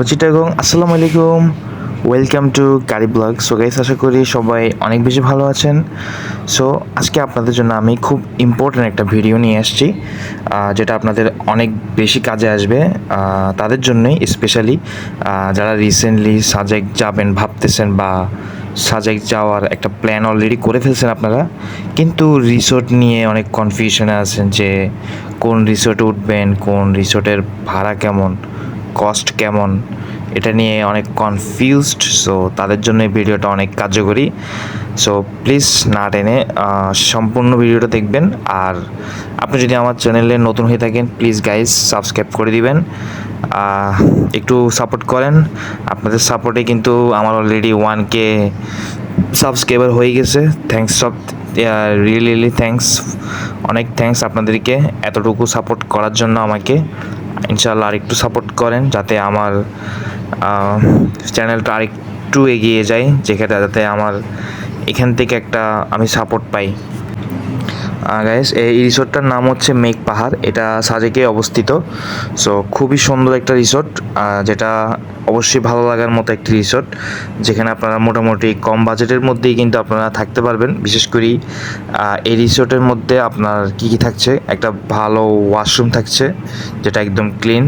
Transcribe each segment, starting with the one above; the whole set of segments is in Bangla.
হ্যালো চিটাগং, আসসালামু আলাইকুম। Welcome to curry blog so guys আশা করি সবাই অনেক বেশি ভালো আছেন। সো আজকে আপনাদের জন্য আমি খুব ইম্পর্ট্যান্ট একটা ভিডিও নিয়ে আসছি যেটা আপনাদের অনেক বেশি কাজে আসবে তাদের জন্যই স্পেশালি যারা রিসেন্টলি সাজেক যাবেন, ভাবতেছেন বা সাজেক যাওয়ার একটা প্ল্যান অলরেডি করে ফেলছেন আপনারা, কিন্তু রিসোর্ট নিয়ে অনেক কনফিউশনে আছেন যে কোন রিসোর্টে উঠবেন, কোন রিসোর্টের ভাড়া কেমন। কস্ট কেমন? এটা নিয়ে অনেক কনফিউজড সো তাদের জন্য এই ভিডিওটা অনেক কার্যকরী। সো প্লিজ না টেনে সম্পূর্ণ ভিডিওটা দেখবেন। আর আপনি যদি আমার চ্যানেলে নতুন হয়ে থাকেন প্লিজ গাইজ সাবস্ক্রাইব করে দিবেন। একটু সাপোর্ট করেন। আপনাদের সাপোর্টে কিন্তু আমার অলরেডি ওয়ান কে সাবস্ক্রাইবার হয়ে গেছে। থ্যাংকস সব রিয়েলি রিয়েলি থ্যাংকস অনেক থ্যাংকস আপনাদেরকে। এতটুকু সাপোর্ট করার জন্য আমাকে। ইনশাল্লাহ আরেকটু সাপোর্ট করেন যাতে আমার চ্যানেলটা আরেকটু এগিয়ে যায়, যেখানে যাতে আমার এখান থেকে একটা আমি সাপোর্ট পাই। গাইস এই রিসোর্টটার নাম হচ্ছে মেঘ পাহাড়। এটা সাজেকে অবস্থিত। সো খুবই সুন্দর একটা রিসোর্ট যেটা অবশ্যই ভালো লাগার মতো একটি রিসোর্ট, যেখানে আপনারা মোটামুটি কম বাজেটের মধ্যেই কিন্তু আপনারা থাকতে পারবেন। বিশেষ করে এই রিসোর্টের মধ্যে আপনার কি কি থাকছে? একটা ভালো ওয়াশরুম থাকছে, যেটা একদম ক্লিন।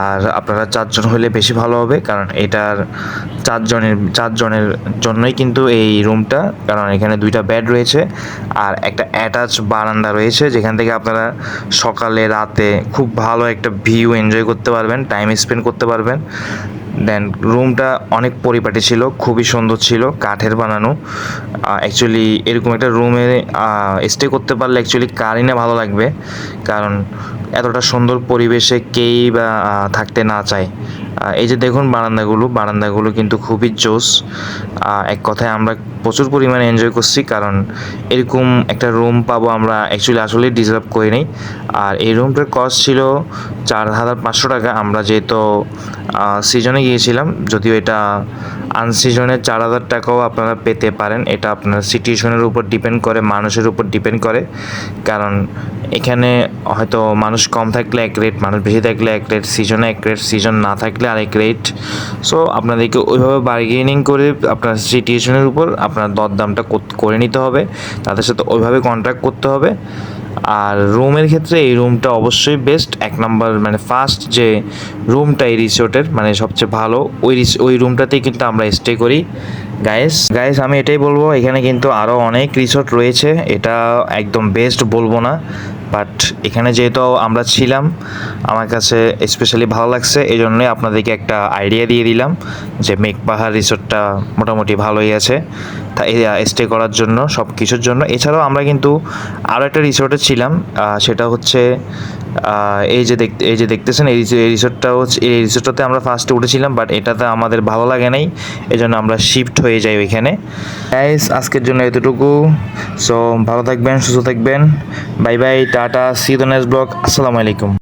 আর আপনারা চারজন হলে বেশি ভালো হবে, কারণ এটার চারজনের চারজনের জন্যই কিন্তু এই রুমটা, কারণ এখানে দুইটা বেড রয়েছে। আর একটা অ্যাটাচ বারান্দা রয়েছে, যেখান থেকে আপনারা সকালে, রাতে খুব ভালো একটা ভিউ এনজয় করতে পারবেন টাইম স্পেন্ড করতে পারবেন। দেন রুমটা অনেক পরিপাটি ছিল, খুবই সুন্দর ছিল, কাঠের বানানো। অ্যাকচুয়ালি এরকম একটা রুমে স্টে করতে পারলে অ্যাকচুয়ালি কারই না ভালো লাগবে, কারণ এতটা সুন্দর পরিবেশে কেই বা থাকতে না চায়। এই যে দেখুন বারান্দাগুলো বারান্দাগুলো কিন্তু খুবই জোস। এক কথায় আমরা প্রচুর পরিমাণে এনজয় করছি, কারণ এরকম একটা রুম পাবো আমরা অ্যাকচুয়ালি আসলে ডিজার্ভ করি নাই। আর এই রুমটার কস্ট ছিল চার হাজার পাঁচশো টাকা। আমরা যেহেতু সিজনে গিয়েছিলাম, যদিও এটা আনসিজনে চার হাজার টাকাও আপনারা পেতে পারেন। এটা আপনার সিচুয়েশনের উপর ডিপেন্ড করে, মানুষের উপর ডিপেন্ড করে। কারণ এখানে হয়তো মানুষ কম থাকলে এক রেট মানুষ বেশি থাকলে এক রেট সিজনে এক রেট সিজন না থাকলে আরেক রেট সো আপনাদেরকে ওইভাবে বার্গেনিং করে আপনার সিচুয়েশনের উপর আপনার দরদামটা করে নিতে হবে। তাদের সাথে ওইভাবে কন্ট্যাক্ট করতে হবে। আর রুমের ক্ষেত্রে এই রুমটা অবশ্যই বেস্ট এক নম্বর মানে ফার্স্ট যে রুমটা এই রিসোর্টের মানে সবচেয়ে ভালো, ওই ওই রুমটাতেই কিন্তু আমরা স্টে করি। গায়েস গায়েস আমি এটাই বলব, এখানে কিন্তু আরও অনেক রিসোর্ট রয়েছে। এটা একদম বেস্ট বলব না। বাট এখানে যেহেতু আমরা ছিলাম, আমার কাছে স্পেশালি ভালো লাগছে, এই জন্যই আপনাদেরকে একটা আইডিয়া দিয়ে দিলাম যে মেঘ পাহাড় রিসোর্টটা মোটামুটি ভালোই আছে। স্টে করার জন্য সব কিছুর জন্য। এছাড়াও আমরা কিন্তু আরও একটা রিসোর্টে ছিলাম সেটা হচ্ছে এই যে দেখতে এই যে দেখতেছেন, এই রিস- রিসোর্টটা হচ্ছে, এই রিসোর্টটাতে আমরা ফার্স্টে উঠেছিলাম বাট এটাতে আমাদের ভালো লাগে নাই এই জন্য আমরা শিফট হয়ে যাই ওইখানে। আজকের জন্য এতটুকু। সো ভালো থাকবেন, সুস্থ থাকবেন। Bye bye tata see the next আসসালামু আলাইকুম।